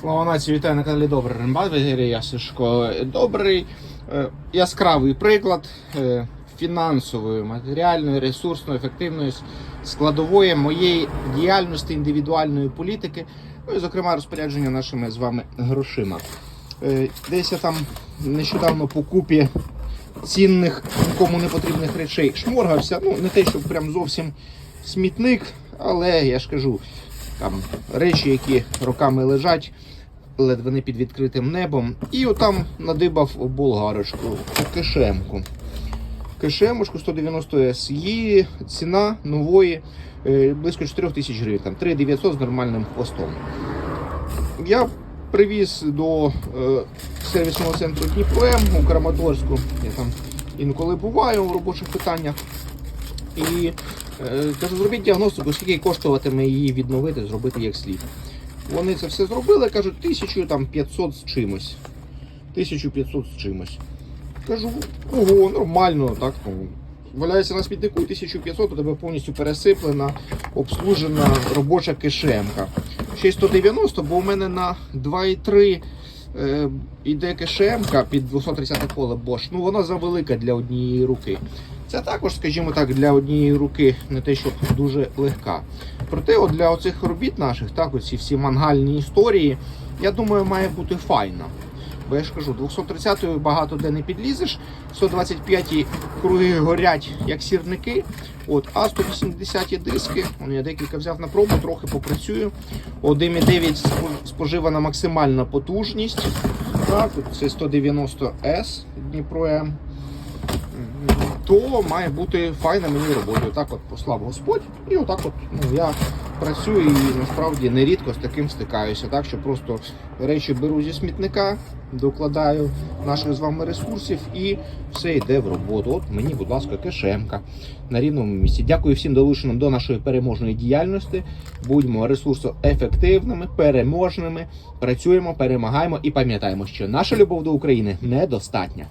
Слава нації, вітаю на каналі Добрий Рембат, Валерій Ясишко. Добрий е, яскравий приклад е, фінансової, матеріальної, ресурсної, ефективної складової моєї діяльності індивідуальної політики, ну і, зокрема, розпорядження нашими з вами грошима. Е, Десь я там нещодавно по купі цінних, нікому не потрібних речей шморгався. Ну, не те, щоб прям зовсім смітник, але я ж кажу, там речі, які роками лежать, ледве не під відкритим небом. І отам надибав болгарочку, кишемку. Кишемушку 190 S. Її ціна нової е, близько 4 тисяч гривень, там 3900 з нормальним хвостом. Я привіз до е, сервісного центру Дніпром у Краматорську. Я там інколи буваю у робочих питаннях. І кажу, зробіть діагностику, скільки коштуватиме її відновити, зробити як слід. Вони це все зробили, кажуть, 1500 з чимось. 1500 з чимось. Кажу, ого, нормально, так. Ну, валяється на смітнику 1500, у тебе повністю пересиплена, обслужена робоча кишемка. Ще й 190, бо у мене на 2,3 е, іде кишемка під 230 поле Bosch. Ну вона завелика для однієї руки. Це також, скажімо так, для однієї руки не те, щоб дуже легка. Проте, от для оцих робіт наших, так, оці всі мангальні історії, я думаю, має бути файна. Бо я ж кажу, 230-ю багато де не підлізеш, 125-ті круги горять як сірники. От, а 180-ті диски, я декілька взяв на пробу, трохи попрацюю. 1,9 споживана максимальна потужність. Так, це 190S Дніпро М. То має бути файна мені робота. Отак от послав Господь, і отак от ну, я працюю і насправді нерідко з таким стикаюся. Так що просто речі беру зі смітника, докладаю наших з вами ресурсів і все йде в роботу. От мені, будь ласка, кишемка на рівному місці. Дякую всім долученим до нашої переможної діяльності. Будьмо ресурсоефективними, переможними, працюємо, перемагаємо і пам'ятаємо, що наша любов до України недостатня.